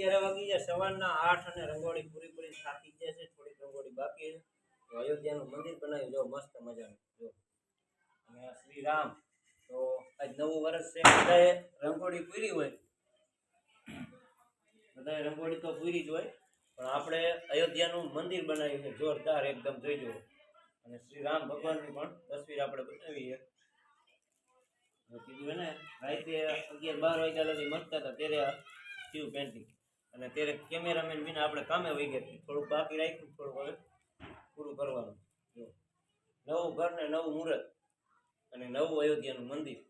અત્યારે વાગી છે સવારના આઠ અને રંગોળી પૂરી પૂરી થાકી ગયા છે, થોડીક રંગોળી બાકી છે. તો અયોધ્યાનું મંદિર બનાવ્યું, જો મસ્ત મજાનું, જો. અને શ્રી રામ, તો આજ નવું વર્ષ છે, બધાએ રંગોળી પૂરી હોય. બધાએ રંગોળી તો પૂરી જ હોય, પણ આપણે અયોધ્યાનું મંદિર બનાવ્યું છે, જોરદાર એકદમ જોઈજો અને શ્રી રામ ભગવાનની પણ તસવીર આપણે બનાવી છે. કીધું ને રાતે અગિયાર બાર વાગ્યા લગી મસ્તા હતા, ત્યારે શિવ પેન્ટિંગ અને ત્યારે કેમેરામેન વિના આપણે કામે વહી ગયા થોડુંક બાકી રાખ્યું, થોડુંક હવે પૂરું કરવાનું. જો. નવું ઘર ને નવું મુહૂર્ત અને નવું અયોધ્યાનું મંદિર.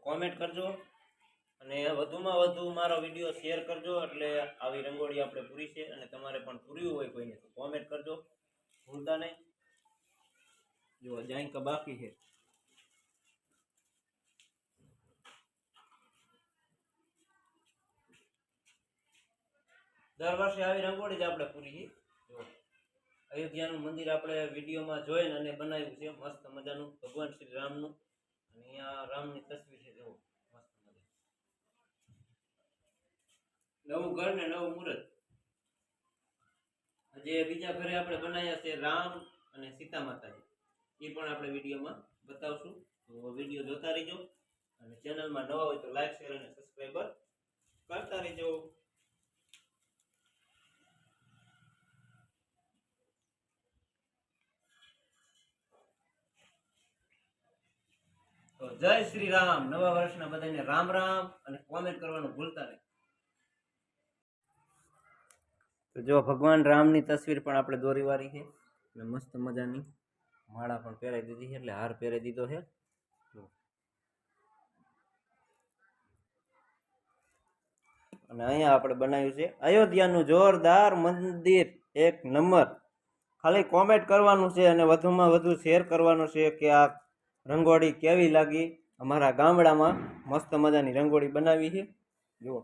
કોમેન્ટ કરજો અને વધુમાં વધુ મારો વીડિયો શેર કરજો એટલે આવી રંગોળી આપણે પૂરી છે અને તમારે પણ પૂર્યું હોય કોઈને તો કોમેન્ટ કરજો. ભૂલતા નહીં. જો, જાય બાકી છે. દર વર્ષે આવી રંગોળી જ આપણે પૂરી છે અયોધ્યાનું મંદિર આપણે વિડીયોમાં જોઈને અને બનાવ્યું છે, મસ્ત મજાનું. ભગવાન શ્રી રામનું. અને અહીંયા રામની તસવીર છે, જુઓ, મસ્ત મજા નવું ઘર ને નવું મુહૂર્ત. જે બીજા ઘરે આપણે બનાવ્યા છે રામ અને સીતા માતાજી. એ પણ આપણે વિડીયોમાં બતાવશું. તો વીડિયો જોતા રહેજો અને ચેનલમાં નવા હોય તો લાઈક, શેર અને સબસ્ક્રાઈબર કરતા રહેજો. જય શ્રી રામ. નવા વર્ષના બધાને રામ રામ અને કોમેન્ટ કરવાનું ભૂલતા નહીં. તો જો ભગવાન રામની તસવીર પણ આપણે દોરીવાળી છે અને મસ્ત મજાની માળા પણ પહેરાવી દીધી છે એટલે હાર પહેરાવી દીધો છે. અને અહીંયા આપણે બનાવ્યું છે અયોધ્યાનું જોરદાર મંદિર એક નંબર. ખાલી કોમેન્ટ કરવાનું છે અને વધુમાં વધુ શેર કરવાનું છે કે આ રંગોળી કેવી લાગી? અમારા ગામડામાં મસ્ત મજાની રંગોળી બનાવી છે. જુઓ.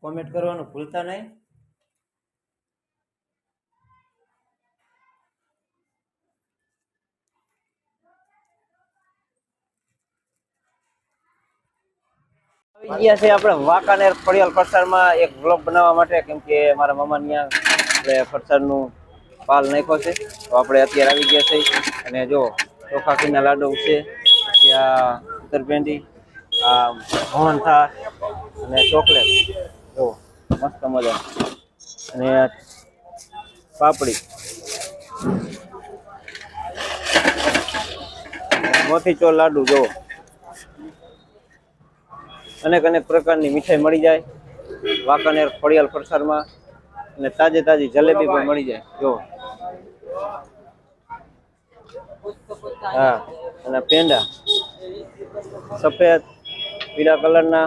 કોમેન્ટ કરવાનું ભૂલતા નહીં. આવી ગયા છે આપણે વાંકાનેર ફળિયાલ ફરસાણમાં એક બ્લોગ બનાવવા માટે, કેમ કે મારા મામા ત્યાં આપણે ફરસાણનું પાલ નાખ્યો છે. તો આપણે અત્યારે આવી ગયા છે અને જો ચોખા ખીના લાડુ છે, પછી આ ઉત્તરપેંડી આ મોહનથાળ અને ચોકલેટ. જો મસ્ત મજા અને પાપડી. મોતીચોર લાડુ, જો. અનેક અનેક પ્રકારની મીઠાઈ મળી જાય. વાંકાનેર ફળિયાલ ફરસાણમાં અને તાજે તાજી જલેબી પણ મળી જાય. જો. હા, અને પેંડા. સફેદ, પીળા કલરના.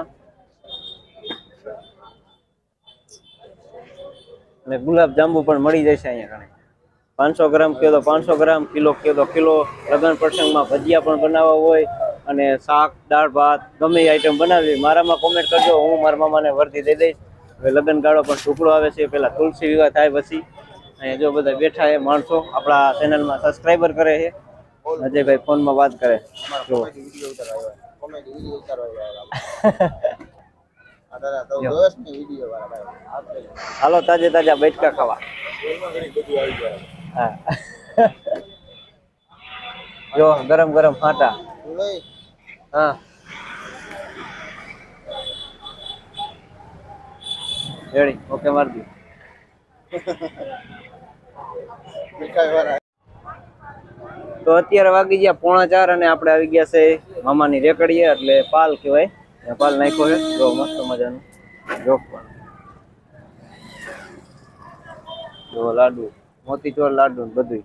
અને ગુલાબ જાંબુ પણ મળી જશે અહીંયા કણે પાંચસો ગ્રામ કહો પાંચસો ગ્રામ, કિલો કહો કિલો. લગ્ન પ્રસંગમાં ભજીયા પણ બનાવવા હોય. અને શાક દાળ ભાત ગમે એ આઈટમ બનાવી મારામાં કોમેન્ટ કરજો હું મારા મામાને વર્ધી દઈ દઈશ. હવે લગ્ન ગાળો પણ ટુકડો આવે છે પેલા તુલસી વિવાહ થાય પછી. અહીંયા જો બધા બેઠા એ માણસો આપણા ચેનલમાં સબસ્ક્રાઈબર કરે છે. અજયભાઈ ફોનમાં વાત કરે. જો. હાલો તાજે તાજા બેઠકા ખાવા. હા. જો ગરમ ગરમ ફાટા. હા. રેડી ઓકે મારી દો. તો અત્યારે વાગી ગયા પોણા ચાર અને આપણે આવી ગયા છે મામાની રેકડીએ એટલે પાલ કહેવાય. પાલ નાખ્યો છે. જો મસ્ત મજાનું જોક પણ જો લાડુ મોતીચોર લાડુ બધું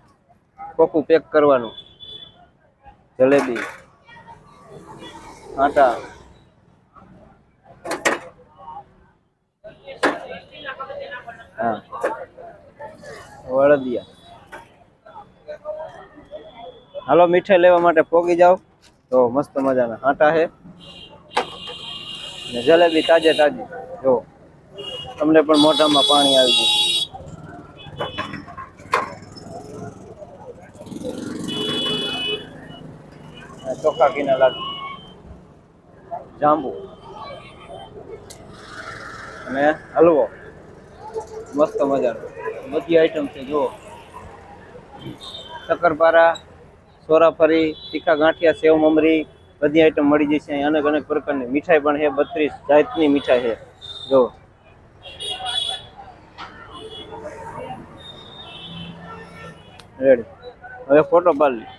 કોકું પેક કરવાનું. જલેબી. आटा हाँ વળ દિયા હાલો મીઠાઈ લેવા માટે પોગી જાઓ તો મસ્ત મજાના આટા છે ને જલેબી તાજે તાજી જો તમને પણ મોઢામાં પાણી આવી ગયું ચોખ્ખા કિના લાગે જાંબુ. અને હલવો. મસ્ત મજાનો. બધી આઈટમ છે, જુઓ. શક્કરપારા, સોરાફરી, તીખા ગાંઠિયા, સેવ મમરી, બધી આઈટમ મળી જશે અહીં. અનેક અનેક પ્રકારની મીઠાઈ પણ છે, બત્રીસ જાતની મીઠાઈ છે. જો રેડી હવે ફોટો પાડી